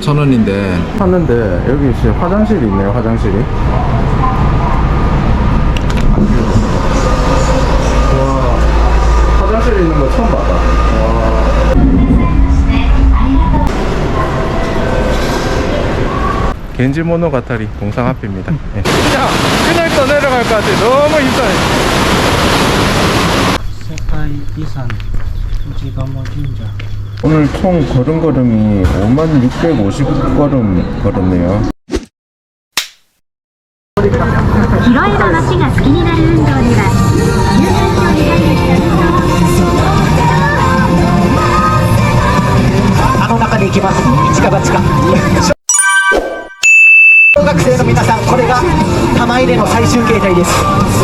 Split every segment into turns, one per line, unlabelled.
5,000원인데.
샀는데 여기 지금 화장실이 있네요 화장실이. 와 화장실에 있는 거 처음 봤다. 겐지 모노가타리 동상 앞입니다. 예. 그냥 그냥 떠 내려갈 것 같아. 너무 힘들어
세카이 이산 우지가모 진자.
오늘 총 걸은 걸음이 5만 650걸음 걸었네요
広い話が好きになる運動には有酸素に入った運動
あの中で行きます一か八か小学生の皆さんこれが玉入れの最終形態です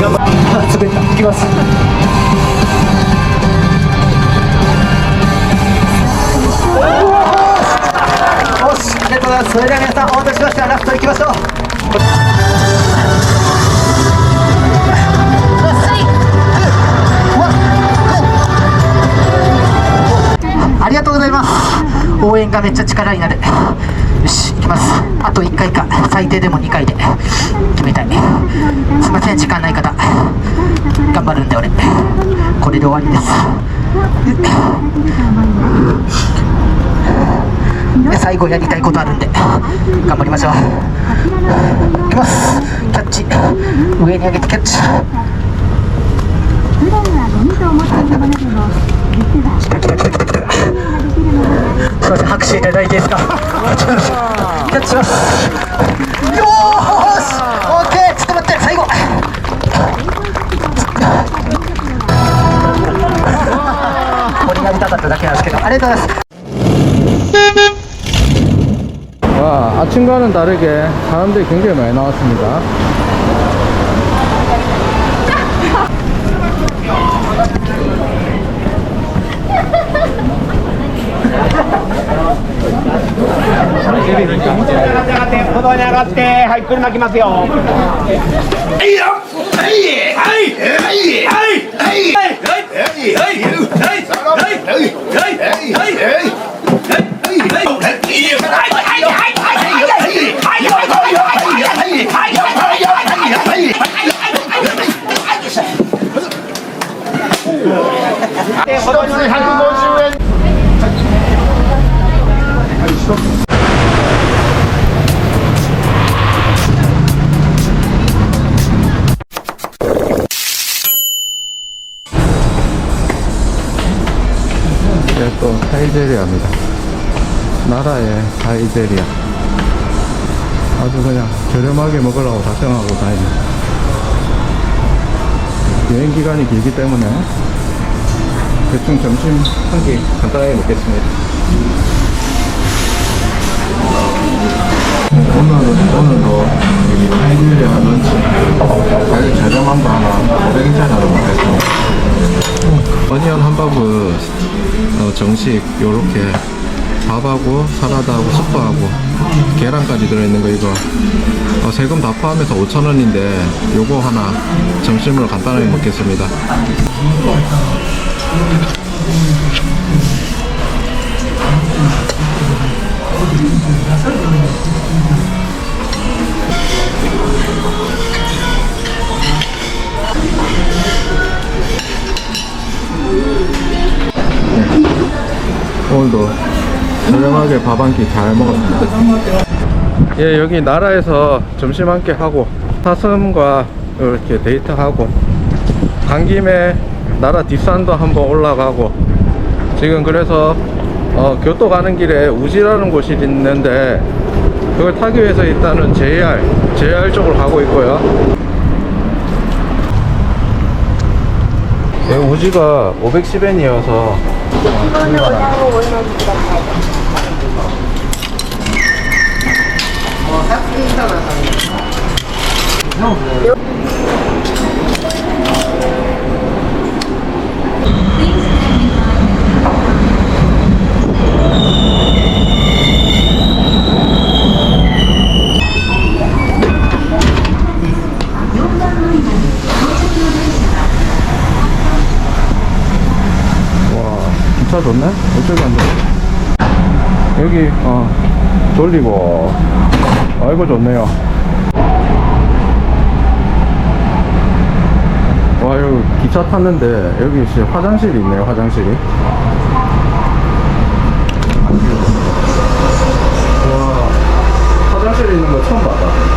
頑張って滑った行きます ますそれでは皆さんお待たせしました。ラスト行きましょう。ありがとうございます。応援がめっちゃ力になる。よし行きます。あと1回か。最低でも2回で決めたい。すいません時間ない方。頑張るんで俺。これで終わりです。で最後やりたいことあるんで頑張りましょう。いきます。キャッチ。上に上げてキャッチ。
普段はゴミと思っているものでも実は
来た来た来た来た来た。すいません拍手いただいていいですか？キャッチします。よーし。オッケー。ちょっと待って最後。これやりたかっただけなんですけど。ありがとうございます
와 아침과는 다르게 사람들이 굉장히 많이 나왔습니다 사이제리아입니다. 나라의 사이제리아. 아주 그냥 저렴하게 먹으라고 작정하고 다닙니다. 여행 기간이 길기 때문에 대충 점심 한 끼 간단하게 먹겠습니다. 오늘은, 오늘도 여기 사이제리아 런치 가격 저렴한 거 하나 500인짜리 하나 먹겠습니다 어니언 함바브 어, 정식 요렇게 밥하고 사라다하고 수프하고 계란까지 들어있는 거 이거. 어, 세금 다 포함해서 5,000원인데 요거 하나 점심으로 간단하게 먹겠습니다 오늘도 저렴하게 밥 한 끼 잘 먹었습니다. 예, 여기 나라에서 점심 한 끼 하고 사슴과 이렇게 데이트하고 간 김에 나라 뒷산도 한번 올라가고 지금 그래서 어, 교토 가는 길에 우지라는 곳이 있는데 그걸 타기 위해서 일단은 JR, JR 쪽으로 가고 있고요. 예, 우지가 510엔이어서 와 진짜 좋네? 어쩌게 안 돼? 여기 어 돌리고 아이고 좋네요 와 여기 기차 탔는데 여기 이제 화장실이 있네요 화장실이 와 화장실에 있는 거 처음 봤다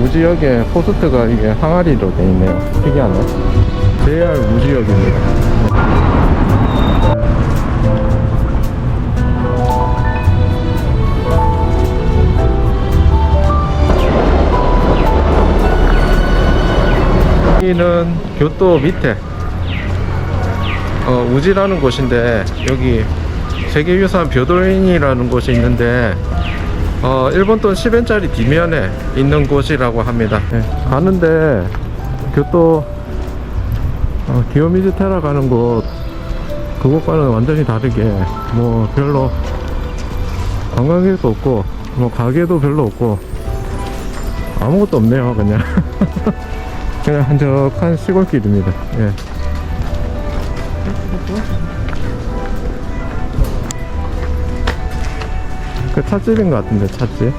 네, 우지역에 포스트가 이게 항아리로 돼 있네요. 특이하네. JR 우지역입니다. 여기는 교토 밑에 어, 우지라는 곳인데 여기 세계유산 벼도인이라는 곳이 있는데 어, 일본 돈 10엔짜리 뒷면에 있는 곳이라고 합니다. 예, 가는데 교토 어, 기요미즈테라 가는 곳 그곳과는 완전히 다르게 뭐 별로 관광객도 없고 뭐 가게도 별로 없고 아무것도 없네요 그냥 그냥 한적한 시골길입니다. 예. 그 찻집인 것 같은데 찻집 어,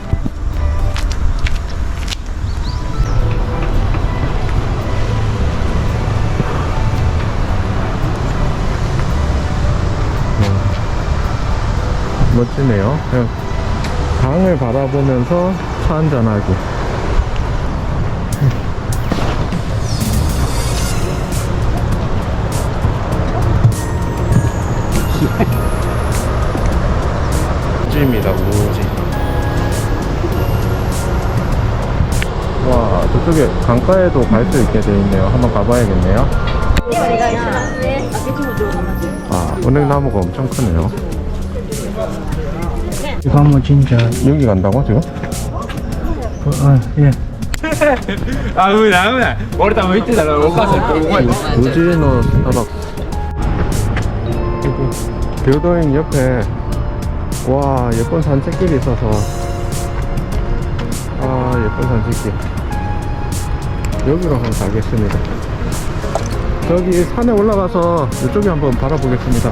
멋지네요. 그냥 강을 바라보면서 차 한잔하기 오지입니다 오지 와 저쪽에 강가에도 갈 수 있게 돼 있네요 한번 가봐야겠네요 아 은행나무가 엄청 크네요
이거 한번 진짜
여기 간다고 지금?
아예
아, 예. 아 우리 나무야. 머리 다 밑에 달라. 옷 가서
도지는 스타벅스. 그리고 교도인 옆에 와 예쁜 산책길이 있어서. 아 예쁜 산책길. 여기로 한번 가겠습니다. 저기 산에 올라가서 이쪽에 한번 바라보겠습니다.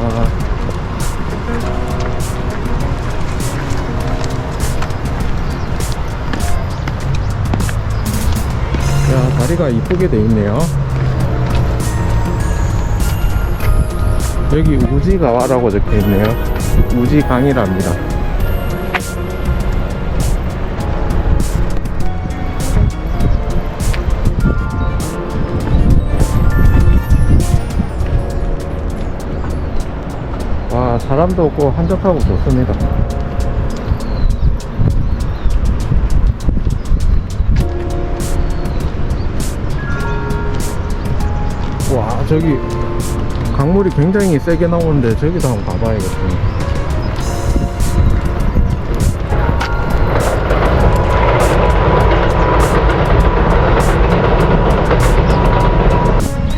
야 다리가 이쁘게 돼 있네요. 여기 우지가와라고 적혀 있네요 우지강이랍니다. 와 사람도 없고 한적하고 좋습니다 와 저기 강물이 굉장히 세게 나오는데 저기도 한번 가봐야겠습니다.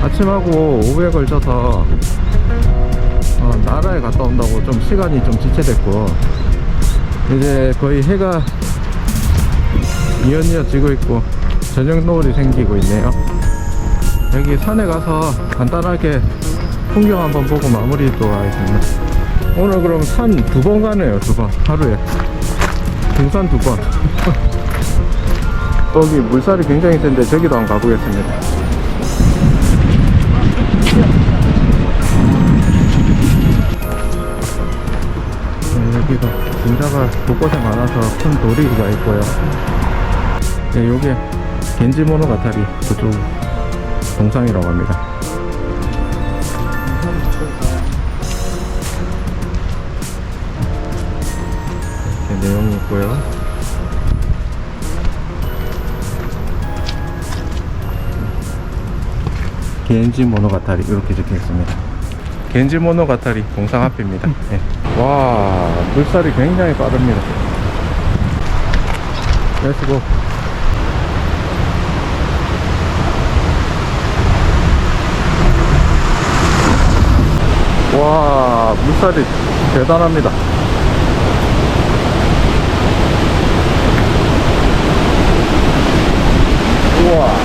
아침하고 오후에 걸쳐서 어, 나라에 갔다 온다고 좀 시간이 좀 지체됐고 이제 거의 해가 이어이어 지고 있고 저녁 노을이 생기고 있네요 여기 산에 가서 간단하게 풍경 한번 보고 마무리 또 하겠습니다. 오늘 그럼 산 두 번 가네요 두 번 하루에. 등산 두번. 여기 물살이 굉장히 센데 저기도 한번 가보겠습니다. 네, 여기 여기도 진짜가 곳곳에 많아서 큰 도리가 있고요. 네, 요게 겐지 모노가타리 그쪽 동상이라고 합니다. 이렇게 내용이 있고요. 겐지 모노가타리 이렇게 적혀 있습니다. 겐지 모노가타리 동상 앞입니다. 예. 와 물살이 굉장히 빠릅니다. 렛츠 와 물살이 대단합니다. 우와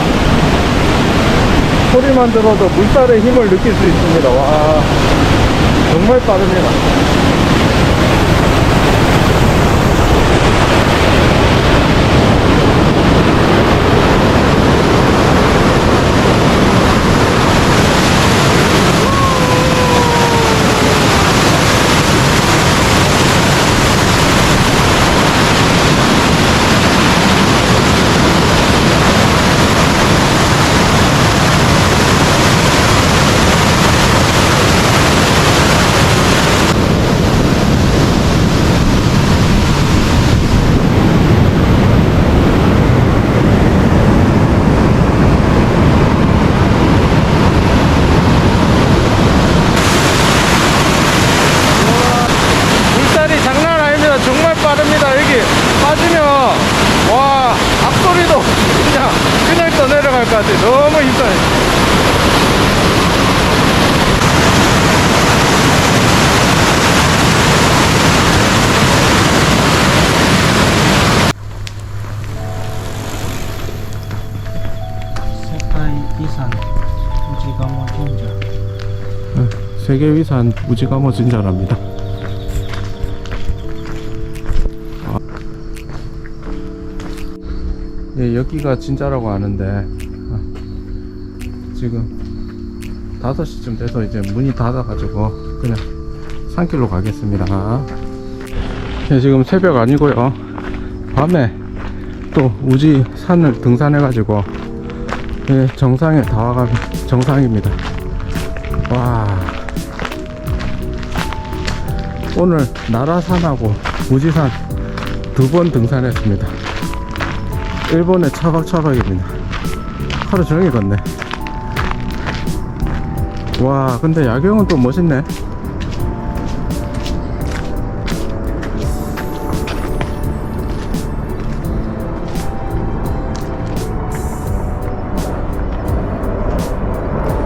소리만 들어도 물살의 힘을 느낄 수 있습니다. 와 정말 빠릅니다. 세계위산 우지가모 진짜랍니다. 아. 예, 여기가 진짜라고 하는데 아, 지금 5시쯤 돼서 이제 문이 닫아가지고 그냥 산길로 가겠습니다. 예, 지금 새벽 아니고요. 밤에 또 우지 산을 등산해 가지고 예, 정상에 다 와가 정상입니다. 와 오늘 나라산하고 우지산 두 번 등산했습니다. 일본의 차박차박입니다. 하루 종일 걷네. 와 근데 야경은 또 멋있네.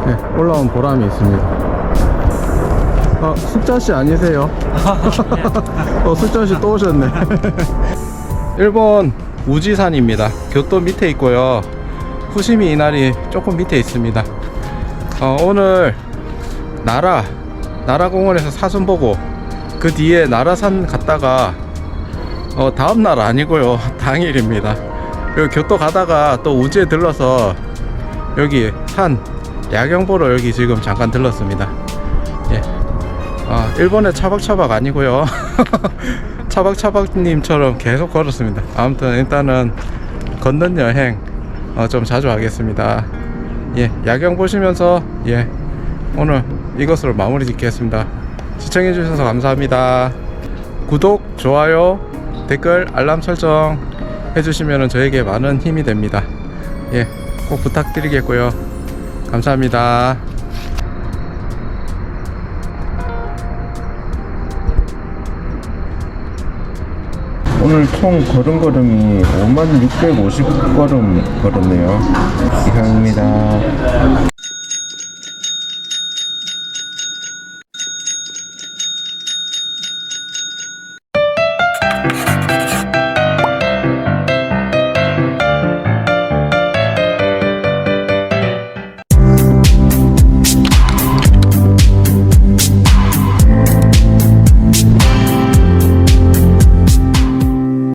네, 올라온 보람이 있습니다. 아, 숙자씨 아니세요? 어, 숙자씨 또 오셨네. 일본 우지산입니다. 교토 밑에 있고요. 후시미 이날이 조금 밑에 있습니다. 어, 오늘 나라, 나라공원에서 사슴 보고 그 뒤에 나라산 갔다가 어, 다음 날 아니고요. 당일입니다. 그리고 교토 가다가 또 우지에 들러서 여기 산 야경 보러 여기 지금 잠깐 들렀습니다. 일본의 차박차박 아니고요. 차박차박님처럼 계속 걸었습니다. 아무튼 일단은 걷는 여행 어, 좀 자주 하겠습니다. 예, 야경 보시면서 예, 오늘 이것으로 마무리 짓겠습니다. 시청해 주셔서 감사합니다. 구독, 좋아요, 댓글, 알람 설정 해주시면 저에게 많은 힘이 됩니다. 예, 꼭 부탁드리겠고요. 감사합니다. 오늘 총 걸음 걸음이 5650걸음 걸었네요. 이상입니다.